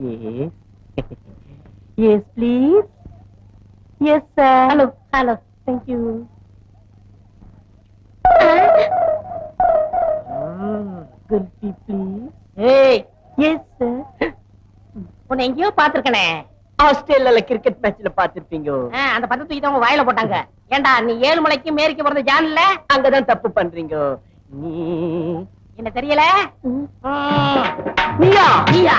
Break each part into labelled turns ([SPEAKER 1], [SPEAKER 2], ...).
[SPEAKER 1] Yes. yes, please. Yes, sir. Hello, hello. Thank you. Ah, Gulfi, please.
[SPEAKER 2] ஏய்
[SPEAKER 1] Yes, sir.
[SPEAKER 2] உன்னை எங்கேயோ பாத்திருக்கனே
[SPEAKER 1] ஆஸ்திரேலியால cricket மேட்ச்ல பாத்திருப்பீங்க
[SPEAKER 2] அந்த பத்து தூக்கி தான் உங்க வாயில போட்டாங்க ஏண்டா நீ ஏழு மலைக்கு மேற்கு போறது ஜான்ல
[SPEAKER 1] அங்கதான் தப்பு பண்றீங்க நீ
[SPEAKER 2] என்ன தெரியல
[SPEAKER 1] நீயா
[SPEAKER 2] நீயா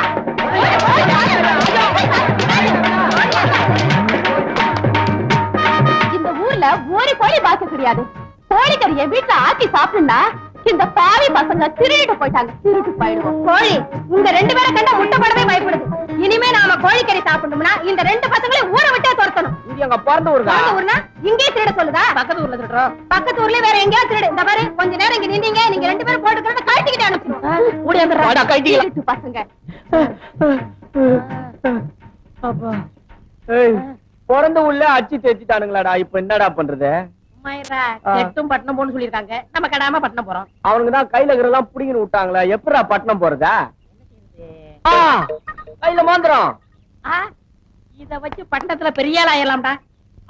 [SPEAKER 3] இந்த ஊர்ல ஒரு கோழி பார்க்க கிடையாது கோழிக்கறிய வீட்டுல ஆக்கி சாப்பிடுனா இந்த பாவி பசங்க திருடிட்டு போயிட்டாங்க. திருட்டு போயிடுவோம். கோழி உங்க ரெண்டு பேரை கண்டா முட்டை போடவே பயப்படுது. இனிமே நாம கோழிக்கறி சாப்பிடணும்னா இந்த ரெண்டு பசங்களையும் ஊரை விட்டே துரத்தணும்.
[SPEAKER 1] இது எங்க பிறந்த ஊருக்கா?
[SPEAKER 3] பிறந்த ஊர்னா இங்கே திருட சொல்லுதா?
[SPEAKER 2] பக்கத்து ஊர்ல திருடுறோம்.
[SPEAKER 3] பக்கத்து ஊர்ல வேற எங்கேயாவது திருடு. இந்த பாரு கொஞ்ச நேரம் இங்க நின்னீங்க நீங்க ரெண்டு பேரும் போட்டுக்கிறத கழட்டிக்கிட்டு. திருட்டு பசங்க.
[SPEAKER 1] அப்பா. ஏய் பிறந்த உள்ள அச்சு தேய்ச்சிட்டானுங்களாடா இப்ப என்னடா பண்றது?
[SPEAKER 2] பட்டணம் போன்னு சொல்லிருக்காங்க நம்ம கடாம பட்டணம் போறோம்.
[SPEAKER 1] அவனுக்கு தான் கையில இருக்கிறதெல்லாம் புடிங்கன்னு விட்டாங்களே எப்படா பட்டணம் போறதா? ஆ, கையில மாந்திரம்.
[SPEAKER 2] ஆ, இத வச்சு பட்டணத்துல பெரிய ஆள் ஆயிரலாம்டா.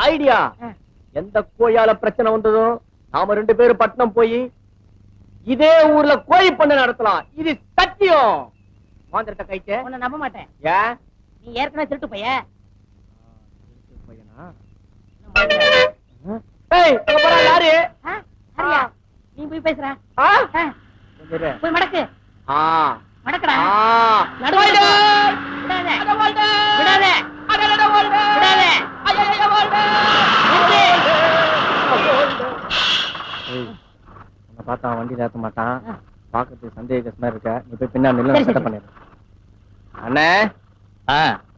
[SPEAKER 1] ஐடியா. எந்த கோயால பிரச்சனை வந்ததோ நாம ரெண்டு பேரும் பட்டணம் போய் இதே ஊர்ல கோழி பண்ண நடத்தலாம். இது சத்தியம். மாந்திரத்தை கைட்டு
[SPEAKER 2] உன்னை நம்ப மாட்டேன்.
[SPEAKER 1] ஏன்
[SPEAKER 2] நீ ஏற்கனவே திருட்டு பைய.
[SPEAKER 1] யாரு?
[SPEAKER 2] நீ போய் பேசுற. போய் மடக்கு. மடக்குடா. விடாத. விடாத. நிறுத்து.
[SPEAKER 1] பார்த்தா வண்டியில ஏத்த மாட்டான். பாக்கிறதுக்கு சந்தேகமா இருக்க? நீ போய் பின்னாடி நில்லு,
[SPEAKER 2] சரி,
[SPEAKER 1] நான் செட்டப்
[SPEAKER 2] சரி.
[SPEAKER 1] பண்ணிடுறேன் அண்ணே.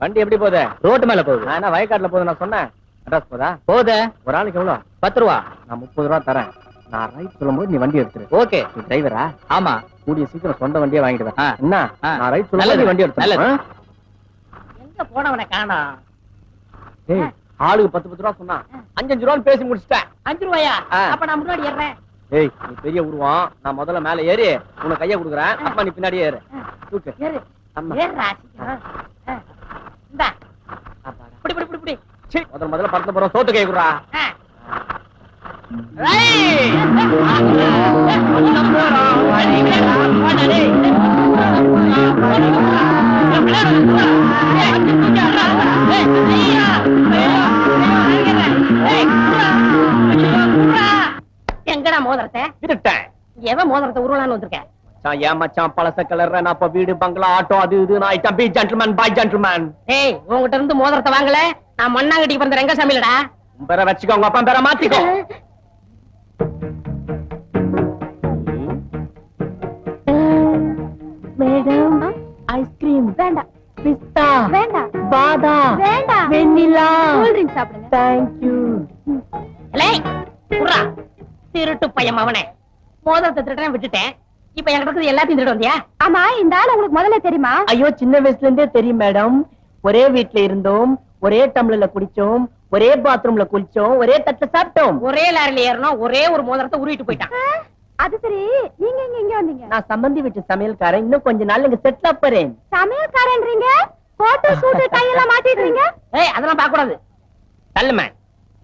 [SPEAKER 1] வண்டி எப்படி போகுது?
[SPEAKER 4] ரோட்டு மேல போகுது.
[SPEAKER 1] நான் என்ன வயக்காட்டுல போகுது நான் சொன்னேன். அட்ரஸ் போதா?
[SPEAKER 4] போகுது
[SPEAKER 1] ஒரு ஆளுக்கு எவ்வளவு
[SPEAKER 4] பத்து ரூபா.
[SPEAKER 1] நான் முப்பது ரூபா தரேன். நான் ரைட் சொல்லும்போது நீ வண்டி எடுத்துரு.
[SPEAKER 4] ஓகே.
[SPEAKER 1] நீ டிரைவரா
[SPEAKER 4] ஆமா.
[SPEAKER 1] கூடிய சீக்கிரம் சொந்த வண்டியே வாங்கிடுவேன். என்ன. நான் ரைட் சொல்லும்போது வண்டி எடுத்து
[SPEAKER 4] நல்லது.
[SPEAKER 2] எங்க போனவனை காணோம்
[SPEAKER 1] ஏய் ஆளுக்கு பத்து பத்து ரூபா சொன்னான். அஞ்சு அஞ்சு ரூபான்னு பேசி முடிச்சிட்டேன்.
[SPEAKER 2] அஞ்சு ரூபாயா. அப்ப நான் முன்னாடி ஏறேன்
[SPEAKER 1] ஏய் நீ பெரிய உருவம் நான் முதல்ல மேல ஏறி உனக்கு கைய கொடுக்குறேன். அப்பா நீ பின்னாடியே ஏறு. தூக்கு. முதல்ல படத்துல போறோம் சோத்து கை குடுறா
[SPEAKER 2] ஆ. ரைட். எங்கடா மோதிரத்தை? எவன் மோதிரத்தை உருவலான்னு வந்திருக்க?
[SPEAKER 1] மச்சான், ஏன் மச்சான் பழச கலர்ற நான் இப்ப வீடு பங்களா ஆட்டோ அது இது நான் item. Be gentleman boy gentleman
[SPEAKER 2] ஏய் உன்கிட்ட இருந்து மோதிரத்தை வாங்கல? நான் மண்ணாங்கட்டி பிறந்த ரங்கசாமிலடா.
[SPEAKER 1] உன் பேரை வச்சுக்கோ உங்க அப்பா பேரை மாத்திக்கோ.
[SPEAKER 3] Madam
[SPEAKER 1] ice cream.
[SPEAKER 3] வேண்டாம்.
[SPEAKER 1] பிஸ்தா.
[SPEAKER 3] வேண்டாம்.
[SPEAKER 1] பாதாம்
[SPEAKER 3] வேண்டாம்.
[SPEAKER 1] வெண்ணிலா.
[SPEAKER 3] கூல் ட்ரிங்க் சாப்பிடுங்க.
[SPEAKER 1] தேங்க்யூ
[SPEAKER 2] லேய், புர்ரா. திருட்டு பையன் அவனே மோதிரத்தை திருட்டேன் விட்டுட்டேன். இப்ப இருக்கிறது எல்லாத்தையும் வந்தியா?
[SPEAKER 3] ஆமா இந்த ஆள் உங்களுக்கு முதல்ல தெரியுமா?
[SPEAKER 1] ஐயோ சின்ன வயசுல இருந்தே தெரியும் மேடம். ஒரே வீட்ல இருந்தோம் ஒரே டம்ளர்ல குடிச்சோம் ஒரே பாத்ரூம்ல குளிச்சோம் ஒரே தட்டுல சாப்பிட்டோம்.
[SPEAKER 2] ஒரே லாரில ஏறணும் ஒரே ஒரு மோதிரத்தை உருவிட்டு போயிட்டான்.
[SPEAKER 3] அது சரி நீங்க எங்க எங்க வந்தீங்க?
[SPEAKER 1] நான் சம்பந்தி வீட்டு சமையல்காரன் இன்னும் கொஞ்ச நாள் இங்க செட்டில் போறேன்.
[SPEAKER 3] சமையல்காரன்றீங்க? கோட்டு சூட்டு டை எல்லாம் மாட்டிடுறீங்க
[SPEAKER 2] ஏய் அதெல்லாம் பார்க்க கூடாது.
[SPEAKER 1] தள்ளுமே.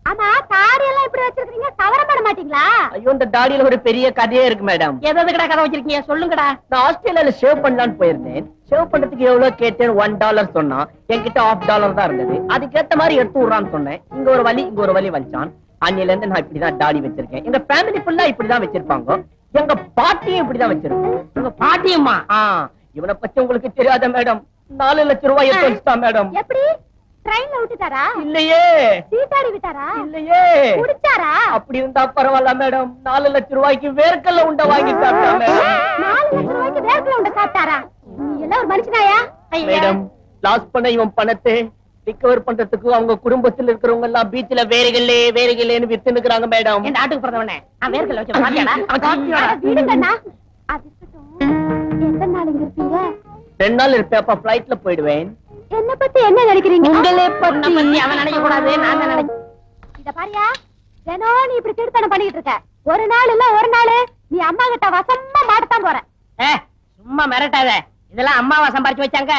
[SPEAKER 3] ஆமா தாடி எல்லாம் இப்படி வச்சிருக்கீங்க கவரம் பண்ண மாட்டீங்களா?
[SPEAKER 1] ஐயோ இந்த தாடியில ஒரு பெரிய கதையே இருக்கு மேடம்.
[SPEAKER 2] எது எதுக்கடா கதை வச்சிருக்கீங்க? சொல்லுங்கடா.
[SPEAKER 1] நான் ஆஸ்திரேலியால ஷேவ் பண்ணலாம்னு போயிருந்தேன். ஷேவ் பண்றதுக்கு எவ்வளவு கேட்டேன் ஒன் டாலர் சொன்னான். என்கிட்ட ஆஃப் டாலர் தான் இருந்தது. அதுக்கேத்த மாதிரி எடுத்து விடுறான்னு சொன்னேன். இங்க ஒரு வலி இங்க ஒரு வலி வச்சான் அன்னில இருந்து நான் இப்படிதான் தாடி வச்சிருக்கேன். எங்க ஃபேமிலி ஃபுல்லா இப்படிதான் வச்சிருப்பாங்க. எங்க பாட்டியும் இப்படிதான் வச்சிருக்கோம்
[SPEAKER 2] உங்க பாட்டியம்மா
[SPEAKER 1] இவனை பத்தி உங்களுக்கு தெரியாத மேடம்? நாலு லட்சம் ரூபாய் எடுத்து வச்சுட்டான் மேடம்.
[SPEAKER 3] எப்படி? ட்ரெயின்ல விட்டுட்டாரா?
[SPEAKER 1] இல்லையே.
[SPEAKER 3] சீட்டாடி விட்டாரா?
[SPEAKER 1] இல்லையே.
[SPEAKER 3] குடிச்சாரா?
[SPEAKER 1] அப்படி இருந்தா பரவாயில்ல மேடம். நாலு லட்சம் ரூபாய்க்கு வேர்க்கல்ல உண்டை வாங்கி சாப்பிட்டா மேடம்.
[SPEAKER 3] நாலு லட்சம் ரூபாய்க்கு வேர்க்கல உண்ட சாப்பிட்டாரா நீ எல்லாம் ஒரு மனுஷனாயா?
[SPEAKER 1] மேடம் லாஸ் பண்ண இவன் பணத்தை ரிகவர் பண்றதுக்கு அவங்க குடும்பத்துல இருக்கிறவங்க எல்லாம் பீச்ல வேறுகளே வேறுகளேன்னு வித்து நிக்கிறாங்க மேடம்.
[SPEAKER 2] நாட்டுக்கு பிறந்தவனே. நான் வேர்க்கல வச்சு பாத்தியாடா அவன் சாப்பிட்டியாடா?
[SPEAKER 3] அட, விடுங்கண்ணா. அது இருக்கட்டும். எத்தனை நாள் இங்க இருப்பீங்க?
[SPEAKER 1] ரெண்டு நாள் இருப்பேன் அப்ப போயிடுவேன்.
[SPEAKER 3] என்ன பத்தி என்ன நினைக்கிறீங்க?
[SPEAKER 2] உன்னை பத்தி அவன் நினைக்க கூடாது நான் தான் நினைக்கிறேன்
[SPEAKER 3] இத பாரியா தினம் நீ இப்படி திருத்தனம் பண்ணிட்டு இருக்க. ஒரு நாள் இல்ல ஒரு நாள் நீ அம்மா கிட்ட வசமா மாட்டத்தான் போற.
[SPEAKER 2] சும்மா மிரட்டாத. இதெல்லாம் அம்மாவா சம்பாரிச்சு வச்சாங்க.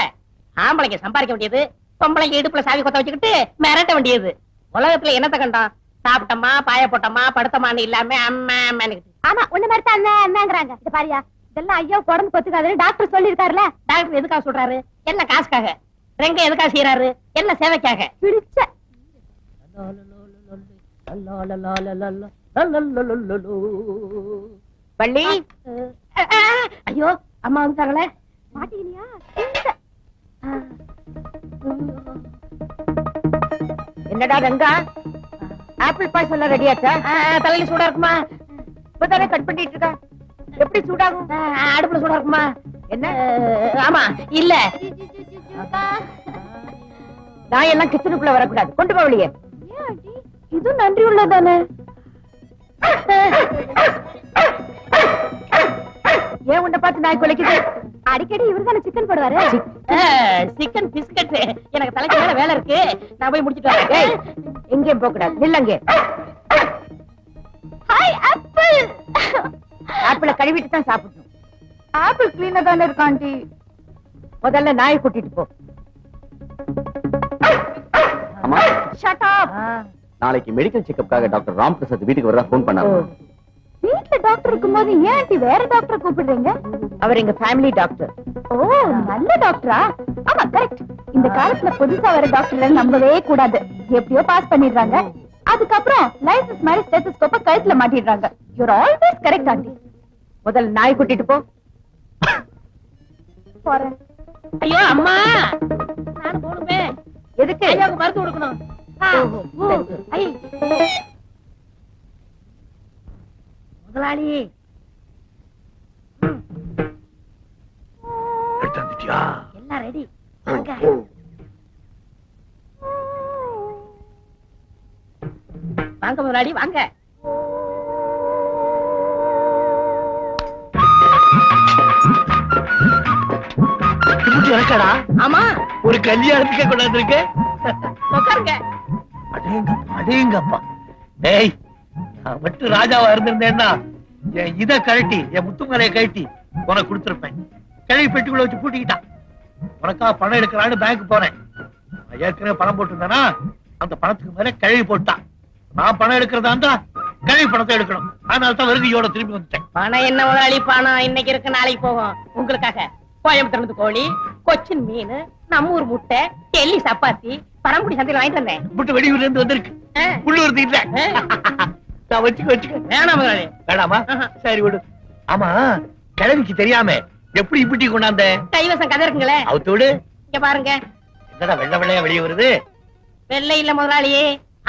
[SPEAKER 2] ஆம்பளைங்க சம்பாதிக்க வேண்டியது பொம்பளைங்க இடுப்புல சாவி கொத்த வச்சுக்கிட்டு மிரட்ட வேண்டியது. உலகத்துல என்னத்த கண்டோம்? சாப்பிட்டோமா பாய போட்டோமா படுத்தமான்னு இல்லாம அம்மா அம்மானுக்கிட்டு
[SPEAKER 3] ஆமா உன்ன மாதிரி தான் அண்ணாங்கறாங்க இது பாரியா இதெல்லாம் ஐயா உடம்பு கொத்துக்காதுன்னு டாக்டர் சொல்லிருக்காருல
[SPEAKER 2] டாக்டர் எதுக்காக சொல்றாரு? என்ன காசுக்காக? ரெங்க எதுக்காக செய்யறாரு என்ன சேவைக்காக?
[SPEAKER 3] பிடிச்ச.
[SPEAKER 1] வள்ளி?
[SPEAKER 2] ஐயோ அம்மா வந்துட்டாங்களே.
[SPEAKER 3] மாட்டீங்களையா
[SPEAKER 1] என்னடா ரங்கா? ஆப்பிள் பாய்ஸ் எல்லாம் ரெடி ஆச்சா?
[SPEAKER 2] ஆ, தலையில சூடா இருக்குமா?
[SPEAKER 1] இப்பதானே கட் பண்ணிட்டு இருக்கா? எப்படி சூடாகும்?
[SPEAKER 2] அடுப்புல சூடா இருக்குமா?
[SPEAKER 1] என்ன?
[SPEAKER 2] ஆமா இல்ல.
[SPEAKER 1] நான் எல்லாம் கிச்சனுக்குள்ள வரக்கூடாது. கொண்டு போ வெளியே.
[SPEAKER 3] இது நன்றி உள்ளதானே?
[SPEAKER 1] ஏன் உன்னை பார்த்து நாய் குலைக்குது?
[SPEAKER 3] அடிக்கடி இவர்தானே சிக்கன் போடுவாரு?
[SPEAKER 2] சிக்கன் பிஸ்கட் எனக்கு தலைக்கு மேல வேலை இருக்கு. நான் போய் முடிச்சிட்டு வரேன்.
[SPEAKER 1] எங்கேயும் போக கூடாது நில்லங்க
[SPEAKER 3] ஹாய் ஆப்பிள்
[SPEAKER 1] ஆப்பிள கழுவிட்டு தான் சாப்பிடணும்.
[SPEAKER 3] ஆப்பிள் கிளீனா தானே இருக்கு ஆண்டி.
[SPEAKER 1] முதல்ல நாயை கூட்டிட்டு போ.
[SPEAKER 4] அம்மா.
[SPEAKER 3] ஷட் அப்
[SPEAKER 4] நாளைக்கு மெடிக்கல் செக்கப்காக டாக்டர் ராம் பிரசாத் வீட்டுக்கு வரதா ஃபோன் பண்ணாங்க.
[SPEAKER 3] வீட்ல டாக்டர் இருக்கும்போது ஏன் ஆண்டி வேற டாக்டரை கூப்பிடுறீங்க?
[SPEAKER 1] அவர் எங்க ஃபேமிலி டாக்டர்
[SPEAKER 3] ஓ நல்ல டாக்டரா ஆமா கரெக்ட் இந்த காலத்துல புதுசா வர டாக்டர்ல நம்பவே கூடாது. எப்படியோ பாஸ் பண்ணிடுறாங்க. அதுக்கப்புறம் லைசன்ஸ் மாதிரி ஸ்டெத்தஸ்கோப்ப கழுத்துல மாட்டிடுறாங்க. யூர் ஆல்வேஸ் கரெக்ட் ஆண்டி
[SPEAKER 1] முதல்ல நாய் கூட்டிட்டு போ.
[SPEAKER 3] போறேன்.
[SPEAKER 2] ஐயோ அம்மா. நானும் போகணுமே
[SPEAKER 1] எதுக்கு?
[SPEAKER 2] ஐயாவுக்கு மருந்து கொடுக்கணும். முதலாளி. எல்லாம் ரெடி வாங்க. வாங்க முதலாளி வாங்க.
[SPEAKER 5] இருக்கடா
[SPEAKER 2] ஆமா.
[SPEAKER 5] ஒரு கல்யாணத்துக்கே கொண்டாந்து இருக்கு
[SPEAKER 2] உட்காருங்க
[SPEAKER 5] அடேங்கப்பா அடேங்கப்பா டேய் நான் மட்டும் ராஜாவா இருந்திருந்தேன்னா என் இத கழட்டி என் முத்துமலையை கழட்டி உனக்கு கொடுத்திருப்பேன். கிழவி பெட்டிக்குள்ள வச்சு பூட்டிக்கிட்டான். உனக்கா பணம் எடுக்கலான்னு பேங்க் நான் ஏற்கனவே பணம் போட்டிருந்தேனா அந்த பணத்துக்கு மேல கிழவி போட்டான் நான் பணம் எடுக்கிறதா இருந்தா கிழவி பணத்தை எடுக்கணும். அதனால தான் வருகையோட திரும்பி வந்துட்டேன்.
[SPEAKER 2] பணம் என்ன முதலாளி பணம் இன்னைக்கு இருக்கு நாளைக்கு போகும். உங்களுக்காக. கோயம்புத்தூர்ல கோழி கொச்சின் மீன் நம்ம ஊர் முட்டை டெல்லி சப்பாத்தி பரம்புடி சந்தையில வாங்கிட்டு வந்தேன்.
[SPEAKER 5] விட்டு வெளியூர்ல இருந்து வந்திருக்கு. உள்ளூர். நான் வச்சுக்க வச்சுக்க.
[SPEAKER 2] வேணாம்
[SPEAKER 5] வேணாமா. சரி விடு. ஆமா கிழவிக்கு தெரியாம எப்படி இப்படி கொண்டாந்த
[SPEAKER 2] கைவசம் கதை இருக்குங்களே.
[SPEAKER 5] அவுத்து விடு.
[SPEAKER 2] இங்க பாருங்க.
[SPEAKER 5] என்னடா வெள்ள வெள்ளையா வெளியே வருது?
[SPEAKER 2] வெள்ளை இல்ல முதலாளி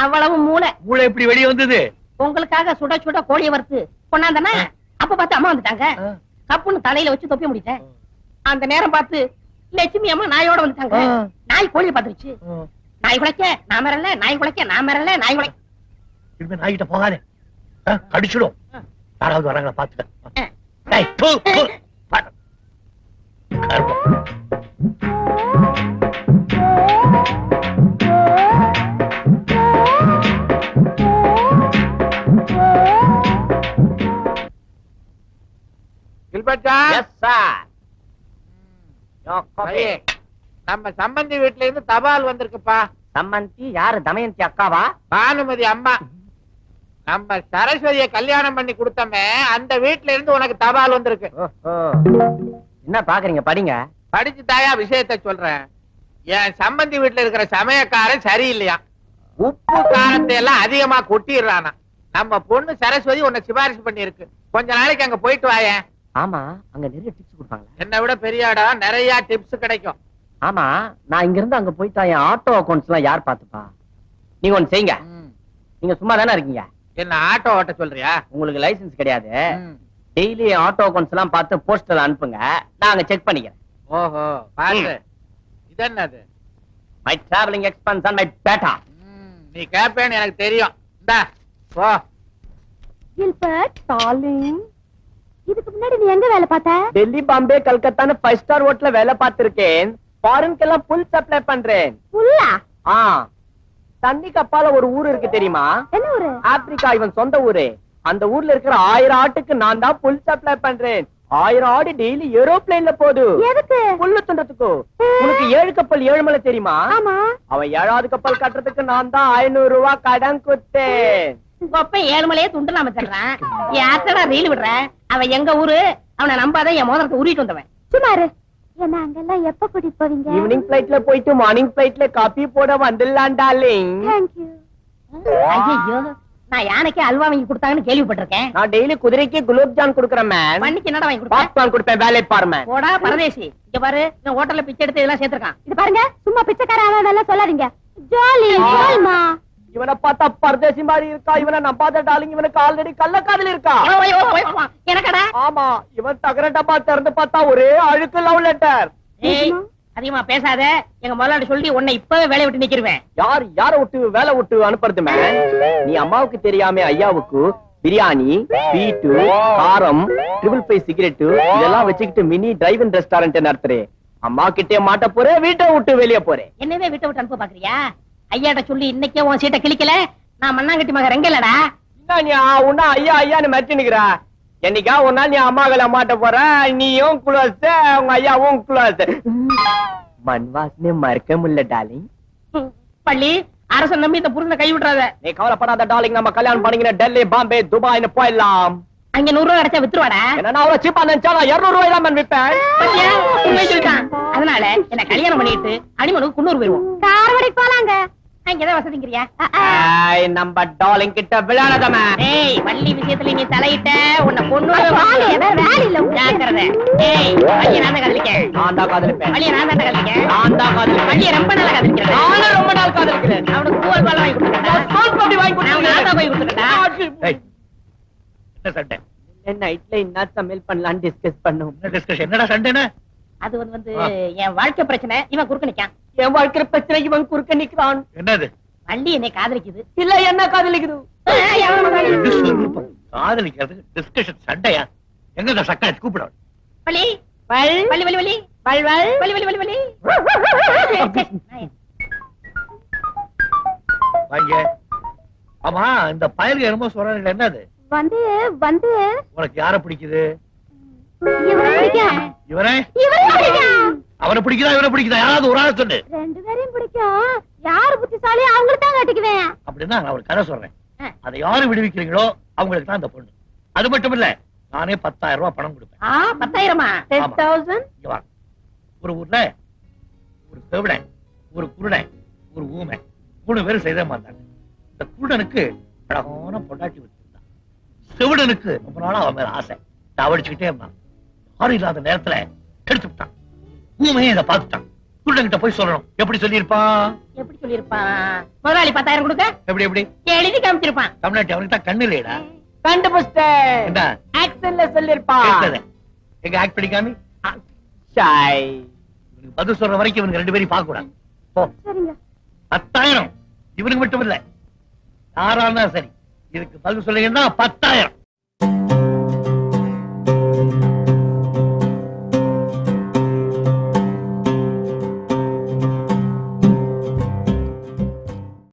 [SPEAKER 2] அவ்வளவு மூளை.
[SPEAKER 5] மூளை எப்படி வெளியே வந்தது?
[SPEAKER 2] உங்களுக்காக சுட சுட கோழியை வறுத்து கொண்டாந்தனா அப்ப பார்த்து அம்மா வந்துட்டாங்க. கப்புன்னு தலையில வச்சு தொப்பி முடிட்டேன். அந்த நேரம் பார்த்து லட்சுமி அம்மா நாயோட வந்துட்டாங்க. நாய் கோழியை பார்த்துருச்சு. நாய் குலைக்க நான் மரல நாய் குலைக்க நான் மரல நாய் குலைக்க
[SPEAKER 5] இனிமே நாய்கிட்ட போகாதே. கடிச்சிடும். யாராவது வராங்களா பாத்துக்க
[SPEAKER 2] ஆ.
[SPEAKER 5] டேய்,
[SPEAKER 6] நம்ம சம்பந்தி வீட்ல இருந்து தபால் வந்திருக்குப்பா.
[SPEAKER 1] சம்மந்தி யாரு? தமயந்தி அக்காவா?
[SPEAKER 6] பானுமதி அம்மா. நம்ம சரஸ்வதிய கல்யாணம் பண்ணி கொடுத்தோமே அந்த வீட்ல இருந்து உனக்கு தபால் வந்திருக்கு.
[SPEAKER 1] என்ன பாக்குறீங்க? படிங்க.
[SPEAKER 6] படிச்சு தாயா விஷயத்த சொல்றேன். என் சம்பந்தி வீட்ல இருக்கிற சமயக்காரன் சரியில்லையா? உப்பு காரத்தை எல்லாம் அதிகமா கொட்டிடுறானா. நம்ம பொண்ணு சரஸ்வதி உன்னை சிபாரிசு பண்ணி இருக்கு கொஞ்ச நாளைக்கு அங்க போயிட்டு வாயேன்.
[SPEAKER 1] ஆமா அங்க நிறைய டிப்ஸ் கொடுப்பாங்களா?
[SPEAKER 6] என்னை விட பெரிய இடம் நிறைய டிப்ஸ் கிடைக்கும்.
[SPEAKER 1] ஆமா நான் இங்க இருந்து அங்க போயிட்டா என் ஆட்டோ அக்கௌண்ட்ஸ் எல்லாம் யார் பாத்துப்பா நீங்க ஒண்ணு செய்யுங்க. நீங்க சும்மா தானே இருக்கீங்க?
[SPEAKER 6] என்ன ஆட்டோ ஓட்ட சொல்றியா?
[SPEAKER 1] உங்களுக்கு லைசென்ஸ் கிடையாது. டெய்லி ஆட்டோ அக்கௌண்ட்ஸ் எல்லாம் பார்த்து போஸ்டர் அனுப்புங்க. நாங்க செக் பண்ணிக்கிறேன்.
[SPEAKER 6] ஓஹோ பாரு இது என்னது?
[SPEAKER 1] My travelling expense and my batta
[SPEAKER 6] நீ கேப்பேன்னு எனக்கு தெரியும். இந்தா போ.
[SPEAKER 3] கில்பர்ட் டார்லிங் இதுக்கு முன்னாடி நீ எங்க வேலை பார்த்த?
[SPEAKER 1] டெல்லி பாம்பே கல்கத்தான்னு ஃபைவ் ஸ்டார் ஹோட்டல்ல வேலை பார்த்திருக்கேன். ஃபாரின்க்கு எல்லாம் புல் சப்ளை பண்றேன்.
[SPEAKER 3] புல்லா
[SPEAKER 1] ஆ. தண்ணி கப்பால ஒரு ஊர் இருக்கு தெரியுமா?
[SPEAKER 3] என்ன ஊரு?
[SPEAKER 1] ஆப்பிரிக்கா இவன் சொந்த ஊரு. அந்த ஊர்ல இருக்கிற ஆயிரம் ஆட்டுக்கு நான் தான் புல் சப்ளை பண்றேன். ஆயிரம் ஆடு டெய்லி ஏரோப்ளேன்ல போகுது.
[SPEAKER 3] எதுக்கு?
[SPEAKER 1] புல்லு துண்டத்துக்கு உனக்கு ஏழு கப்பல் ஏழுமலை தெரியுமா? அவன் ஏழாவது கப்பல் கட்டுறதுக்கு நான் தான் ஐநூறு ரூபாய் கடன் கொடுத்தேன்.
[SPEAKER 2] கொப்பை ஏழு மலையே துண்டு அமைச்சிடுறான் யார்த்தடா ரீல் விடுற? அவன் எங்க ஊரு? அவனை நம்பாத என் மோதிரத்தை உருவிட்டு வந்தவன்.
[SPEAKER 3] சுமாரு என்ன அங்கெல்லாம் எப்ப கூட்டிட்டு போவீங்க?
[SPEAKER 1] ஈவினிங் பிளைட்ல போயிட்டு மார்னிங் பிளைட்ல காபி போட வந்துடலாம் டார்லிங்
[SPEAKER 2] ஐயோ நான் யானைக்கே அல்வா வாங்கி கொடுத்தாங்கன்னு கேள்விப்பட்டிருக்கேன்.
[SPEAKER 1] நான் டெய்லி குதிரைக்கு குலோப் ஜான் கொடுக்குறேன் மேம்
[SPEAKER 2] என்னடா வாங்கி கொடுப்பேன்
[SPEAKER 1] பாப்கார்ன் கொடுப்பேன் வேலை பாரு மேம்
[SPEAKER 2] போடா பரதேசி. இங்க பாரு இந்த ஹோட்டல்ல பிச்சை எடுத்து இதெல்லாம் சேர்த்திருக்கான்.
[SPEAKER 3] இது பாருங்க சும்மா பிச்சைக்கார சொல்லாதீங்க. ஜாலி ஜாலிமா
[SPEAKER 1] இவனை பார்த்தா பரதேசி மாதிரி இருக்கா? இவனை நம்பாத டார்லிங் இவனுக்கு ஆல்ரெடி கள்ளக்காதல் இருக்கா?
[SPEAKER 2] எனக்கடா.
[SPEAKER 1] ஆமா இவன் தகர டப்பா திறந்து பார்த்தா ஒரே அழுக்கு லவ் லெட்டர்
[SPEAKER 2] ஏய் அதிகமா பேசாத. எங்க முதலாளி சொல்லி உன்னை இப்பவே வேலையை விட்டு நிக்கிருவேன்.
[SPEAKER 1] யார் யார விட்டு வேலை விட்டு அனுப்புறது மேம் நீ அம்மாவுக்கு தெரியாம ஐயாவுக்கு பிரியாணி ஸ்வீட்டு காரம் ட்ரிபிள் ஃபைவ் சிகரெட் இதெல்லாம் வச்சுக்கிட்டு மினி டிரைவ் ரெஸ்டாரண்ட் நடத்துறேன். அம்மா கிட்டே மாட்ட போறேன் வீட்டை விட்டு வெளியே போறேன்.
[SPEAKER 2] என்னவே விட்டு விட்டு அனுப்ப பாக்குறியா? ஐயாட்ட சொல்லி இன்னைக்கே உன் சீட்டை கிழிக்கல? நான் மண்ணாங்கட்டி மக ரெங்கலடா.
[SPEAKER 1] என்ன நீ உன்னா ஐயா ஐயான்னு மிரட்டி நிக்கிறா என்னைக்கா ஒரு நாள் நீ அம்மாக்களை மாட்ட போற? நீயும் குளோஸ் உங்க ஐயாவும் குளோஸ் மண் வாசனை மறக்க முடியல டார்லிங்.
[SPEAKER 2] பள்ளி அரசன் நம்பி இந்த புருஷனை கை விட்டுறாத.
[SPEAKER 1] நீ கவலைப்படாத டார்லிங் நம்ம கல்யாணம் பண்ணிக்கிற டெல்லி பாம்பே துபாய்னு போயிடலாம்.
[SPEAKER 2] அங்க நூறு ரூபாய் கிடைச்சா வித்துருவாடா?
[SPEAKER 1] என்ன நான் அவ்வளவு சீப்பா நினைச்சா நான் இருநூறு ரூபாய் தான் விற்பேன்.
[SPEAKER 2] அதனால என்ன கல்யாணம் பண்ணிட்டு அடிமனுக்கு குன்னூர் போயிருவோம்.
[SPEAKER 3] காரமடைக்கு போலாங்க.
[SPEAKER 2] அங்கதான் வசதிங்கிறியா?
[SPEAKER 1] நம்ம டார்லிங் கிட்ட
[SPEAKER 2] ஏய் வள்ளி விஷயத்துல நீ தலையிட்ட உன்னை
[SPEAKER 3] வேற வேலை இல்ல.
[SPEAKER 2] ஜாக்கிரதை. ஏய் வள்ளிய நான் தான் காதலிக்கேன்.
[SPEAKER 1] நான் தான் காதலிப்பேன்.
[SPEAKER 2] வள்ளிய நான் தான் காதலிக்கேன்.
[SPEAKER 1] நான் தான் காதலிப்பேன்.
[SPEAKER 2] வள்ளிய ரொம்ப நாளா காதலிக்கிறேன்
[SPEAKER 1] நானும் ரொம்ப நாள் காதலிக்கிறேன்.
[SPEAKER 2] அவனுக்கு பால் வாங்கி
[SPEAKER 1] வாங்கி
[SPEAKER 2] நான் போய்
[SPEAKER 5] என்ன சண்டை?
[SPEAKER 1] நைட்ல என்ன சமையல் பண்ணலாம்னு டிஸ்கஸ் பண்ணும்.
[SPEAKER 5] என்ன டிஸ்கஷன் என்னடா
[SPEAKER 2] அது வந்து வந்து என் வாழ்க்கை பிரச்சனை. இவன் குறுக்க நிக்கான்.
[SPEAKER 1] என் வாழ்க்கை பிரச்சனை இவன் குறுக்க நிக்கிறான்.
[SPEAKER 5] என்னது?
[SPEAKER 2] வள்ளி என்னை காதலிக்குது.
[SPEAKER 1] இல்ல என்ன காதலிக்குது?
[SPEAKER 2] ஏய், அவன் காதலி.
[SPEAKER 5] எது சொல்லுப்போம் காதலிக்கிறதுக்கு டிஸ்கஷன் சண்டையா? எங்க சக்கரை கூப்பிட
[SPEAKER 2] வள்ளி? வள். வள்ளி வள்ளி வள்ளி. வள் வள். வள்ளி வள்ளி வள்ளி வள்ளி.
[SPEAKER 5] வாங்க. ஆமா இந்த பயலுக்கு என்னமோ சொல்றாங்க என்னது?
[SPEAKER 3] வந்து வந்து.
[SPEAKER 5] உனக்கு யார பிடிக்குது?
[SPEAKER 3] இவனை பிடிக்கும்
[SPEAKER 5] அவனை பிடிக்குதா இவனை பிடிக்குதா? யாராவது ஒரு ஆளை சொல்லு.
[SPEAKER 3] ரெண்டு பேரையும் பிடிக்கும் யாரு புத்திசாலி? அவங்களுக்கு தான் கட்டிக்குவேன்.
[SPEAKER 5] அப்படின்னா நான் ஒரு கதை சொல்றேன். அதை யாரு விடுவிக்கிறீங்களோ அவங்களுக்கு தான் அந்த பொண்ணு. அது மட்டும் இல்ல நானே பத்தாயிரம் ரூபாய் பணம் கொடுப்பேன்.
[SPEAKER 2] பத்தாயிரமா.
[SPEAKER 5] ஒரு ஊர்ல ஒரு செவிடன் ஒரு குருடன் ஒரு ஊமை. மூணு பேரும் செய்த மாட்டாங்க இந்த குருடனுக்கு அழகான பொண்டாட்டி வச்சிருந்தான் செவிடனுக்கு ரொம்ப நாளா அவன் மேல ஆசை. தவடிச்சுக்கிட்டே இருந்தான். யாரும் இல்லாத நேரத்துல கெடுத்து விட்டான். ஊமையே இதை பார்த்துட்டான். குருடன் கிட்ட போய் சொல்லணும். எப்படி சொல்லியிருப்பான்
[SPEAKER 2] எப்படி சொல்லிருப்பான் முதலாளி பத்தாயிரம் கொடுக்க?
[SPEAKER 5] எப்படி எப்படி?
[SPEAKER 2] எழுதி காமிச்சிருப்பான்.
[SPEAKER 5] தமிழ்நாட்டு அவனுக்கு தான் கண்ணு இல்லையடா.
[SPEAKER 1] கண்டுபிடிச்சிட்டேன். ஆக்சன்ல சொல்லிருப்பா
[SPEAKER 5] கேட்டது. எங்க ஆக்ட் பண்ணிக்காமி
[SPEAKER 1] ஷாய்.
[SPEAKER 5] பதில் சொல்ற வரைக்கும் இவனுக்கு ரெண்டு பேரும் பார்க்க கூடாது போ பத்தாயிரம். இவனுக்கு மட்டும் இல்ல. யாரா இருந்தாலும் சரி. இதுக்கு பதில் சொல்லுங்கன்னா பத்தாயிரம்.